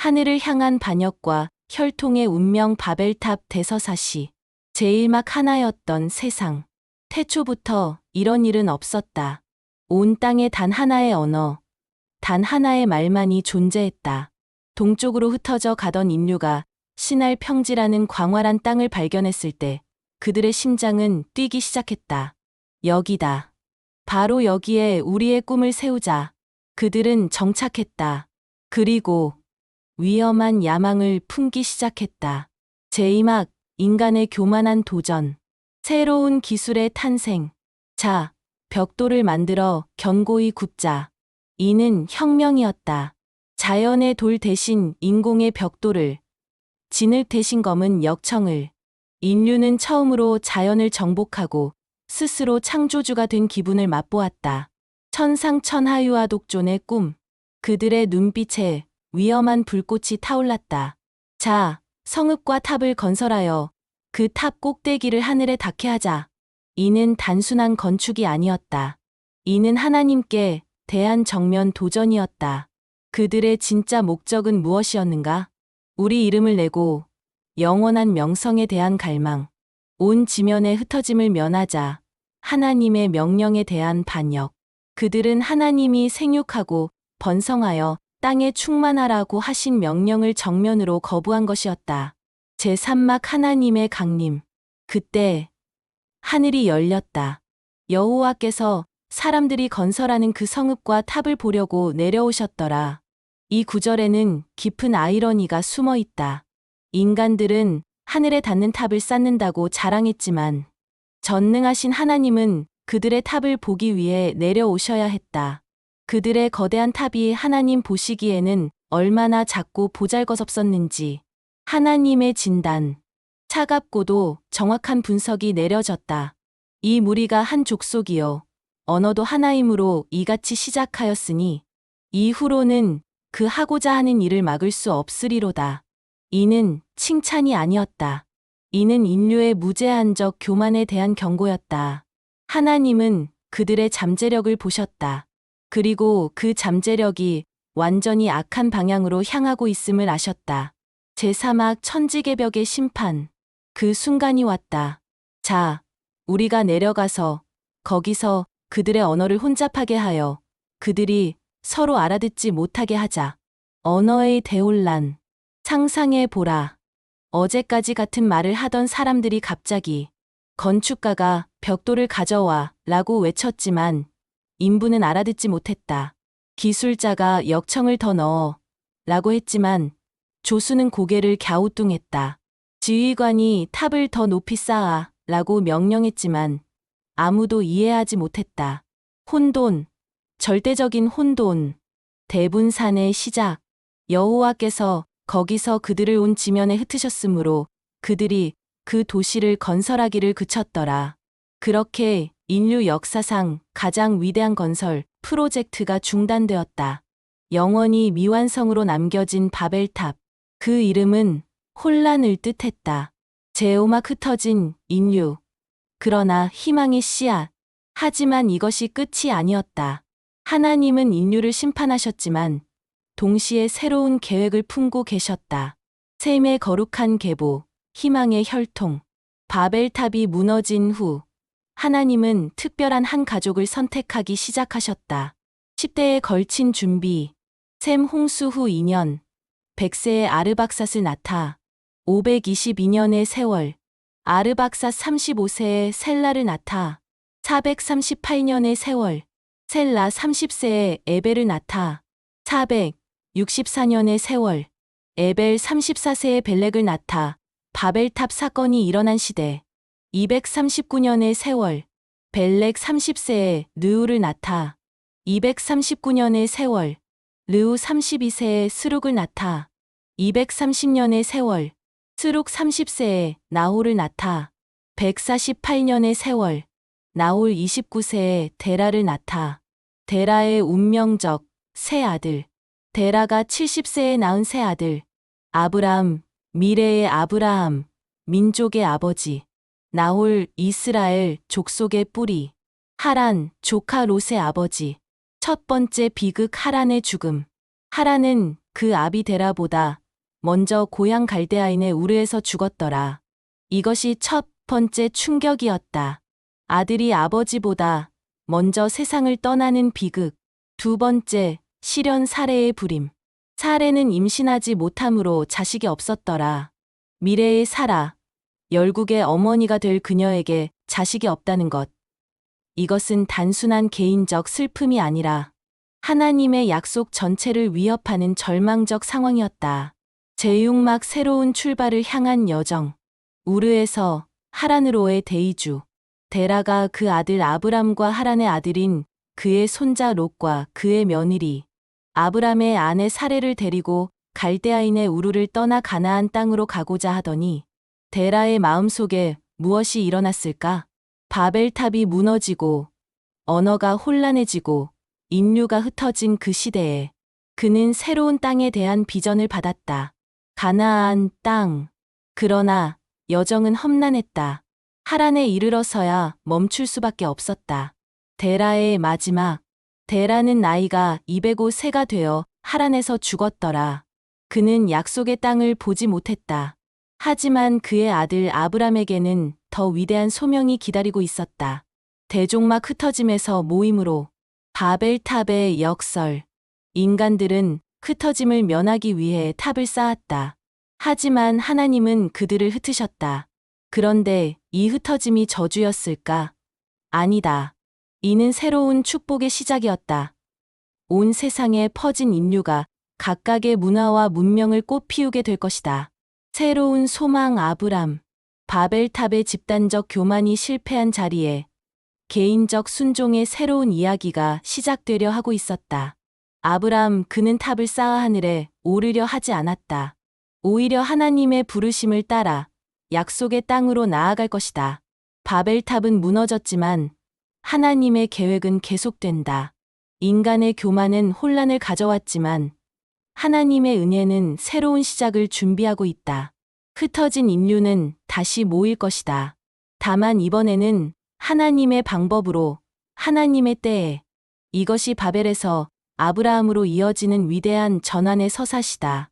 하늘을 향한 반역과 혈통의 운명 바벨탑 대서사시. 제일 막 하나였던 세상. 태초부터 이런 일은 없었다. 온 땅에 단 하나의 언어, 단 하나의 말만이 존재했다. 동쪽으로 흩어져 가던 인류가 신할 평지라는 광활한 땅을 발견했을 때 그들의 심장은 뛰기 시작했다. 여기다. 바로 여기에 우리의 꿈을 세우자. 그들은 정착했다. 그리고 위험한 야망을 품기 시작했다. 제2막 인간의 교만한 도전. 새로운 기술의 탄생. 자, 벽돌을 만들어 견고히 굽자. 이는 혁명이었다. 자연의 돌 대신 인공의 벽돌을, 진흙 대신 검은 역청을. 인류는 처음으로 자연을 정복하고 스스로 창조주가 된 기분을 맛보았다. 천상천하유와 독존의 꿈. 그들의 눈빛에 위험한 불꽃이 타올랐다. 자, 성읍과 탑을 건설하여 그 탑 꼭대기를 하늘에 닿게 하자. 이는 단순한 건축이 아니었다. 이는 하나님께 대한 정면 도전이었다. 그들의 진짜 목적은 무엇이었는가? 우리 이름을 내고 영원한 명성에 대한 갈망. 온 지면의 흩어짐을 면하자. 하나님의 명령에 대한 반역. 그들은 하나님이 생육하고 번성하여 땅에 충만하라고 하신 명령을 정면으로 거부한 것이었다. 제3막 하나님의 강림. 그때 하늘이 열렸다. 여호와께서 사람들이 건설하는 그 성읍과 탑을 보려고 내려오셨더라. 이 구절에는 깊은 아이러니가 숨어 있다. 인간들은 하늘에 닿는 탑을 쌓는다고 자랑했지만 전능하신 하나님은 그들의 탑을 보기 위해 내려오셔야 했다. 그들의 거대한 탑이 하나님 보시기에는 얼마나 작고 보잘것없었는지 하나님의 진단. 차갑고도 정확한 분석이 내려졌다. 이 무리가 한 족속이요. 언어도 하나이므로 이같이 시작하였으니 이후로는 그 하고자 하는 일을 막을 수 없으리로다. 이는 칭찬이 아니었다. 이는 인류의 무제한적 교만에 대한 경고였다. 하나님은 그들의 잠재력을 보셨다. 그리고 그 잠재력이 완전히 악한 방향으로 향하고 있음을 아셨다. 제3막 천지개벽의 심판. 그 순간이 왔다. 자, 우리가 내려가서 거기서 그들의 언어를 혼잡하게 하여 그들이 서로 알아듣지 못하게 하자. 언어의 대혼란. 상상해 보라. 어제까지 같은 말을 하던 사람들이 갑자기 건축가가 벽돌을 가져와 라고 외쳤지만 인부는 알아듣지 못했다. 기술자가 역청을 더 넣어 라고 했지만 조수는 고개를 갸우뚱했다. 지휘관이 탑을 더 높이 쌓아 라고 명령했지만 아무도 이해하지 못했다. 혼돈, 절대적인 혼돈, 대분산의 시작. 여호와께서 거기서 그들을 온 지면에 흩으셨으므로 그들이 그 도시를 건설하기를 그쳤더라. 그렇게 인류 역사상 가장 위대한 건설 프로젝트가 중단되었다. 영원히 미완성으로 남겨진 바벨탑. 그 이름은 혼란을 뜻했다. 제오막 흩어진 인류. 그러나 희망의 씨앗. 하지만 이것이 끝이 아니었다. 하나님은 인류를 심판하셨지만 동시에 새로운 계획을 품고 계셨다. 셈의 거룩한 계보, 희망의 혈통. 바벨탑이 무너진 후 하나님은 특별한 한 가족을 선택하기 시작하셨다. 10대에 걸친 준비. 셈 홍수 후 2년. 100세의 아르박삿을 낳다. 522년의 세월. 아르박삿 35세의 셀라를 낳다. 438년의 세월. 셀라 30세의 에벨을 낳다. 464년의 세월. 에벨 34세의 벨렉을 낳다. 바벨탑 사건이 일어난 시대. 239년의 세월. 벨렉 30세의 르우를 낳다. 239년의 세월. 르우 32세의 스룩을 낳다. 230년의 세월. 스룩 30세의 나홀을 낳다. 148년의 세월. 나홀 29세의 데라를 낳다. 데라의 운명적 새 아들. 데라가 70세에 낳은 새 아들. 아브라함, 미래의 아브라함, 민족의 아버지. 나홀, 이스라엘, 족속의 뿌리. 하란, 조카 롯의 아버지. 첫 번째 비극 하란의 죽음. 하란은 그 아비데라보다 먼저 고향 갈대아인의 우르에서 죽었더라. 이것이 첫 번째 충격이었다. 아들이 아버지보다 먼저 세상을 떠나는 비극. 두 번째, 실현 사례의 불임. 사례는 임신하지 못함으로 자식이 없었더라. 미래의 사라. 열국의 어머니가 될 그녀에게 자식이 없다는 것. 이것은 단순한 개인적 슬픔이 아니라 하나님의 약속 전체를 위협하는 절망적 상황이었다. 제6막 새로운 출발을 향한 여정. 우르에서 하란으로의 데이주. 데라가 그 아들 아브람과 하란의 아들인 그의 손자 롯과 그의 며느리 아브람의 아내 사례를 데리고 갈대아인의 우르를 떠나 가나안 땅으로 가고자 하더니 데라의 마음속에 무엇이 일어났을까? 바벨탑이 무너지고 언어가 혼란해지고 인류가 흩어진 그 시대에 그는 새로운 땅에 대한 비전을 받았다. 가나안 땅. 그러나 여정은 험난했다. 하란에 이르러서야 멈출 수밖에 없었다. 데라의 마지막. 데라는 나이가 205세가 되어 하란에서 죽었더라. 그는 약속의 땅을 보지 못했다. 하지만 그의 아들 아브람에게는 더 위대한 소명이 기다리고 있었다. 대종막 흩어짐에서 모임으로 바벨탑의 역설. 인간들은 흩어짐을 면하기 위해 탑을 쌓았다. 하지만 하나님은 그들을 흩으셨다. 그런데 이 흩어짐이 저주였을까? 아니다. 이는 새로운 축복의 시작이었다. 온 세상에 퍼진 인류가 각각의 문화와 문명을 꽃피우게 될 것이다. 새로운 소망 아브람. 바벨탑의 집단적 교만이 실패한 자리에 개인적 순종의 새로운 이야기가 시작되려 하고 있었다. 아브람 그는 탑을 쌓아 하늘에 오르려 하지 않았다. 오히려 하나님의 부르심을 따라 약속의 땅으로 나아갈 것이다. 바벨탑은 무너졌지만 하나님의 계획은 계속된다. 인간의 교만은 혼란을 가져왔지만 하나님의 은혜는 새로운 시작을 준비하고 있다. 흩어진 인류는 다시 모일 것이다. 다만 이번에는 하나님의 방법으로 하나님의 때에 이것이 바벨에서 아브라함으로 이어지는 위대한 전환의 서사시다.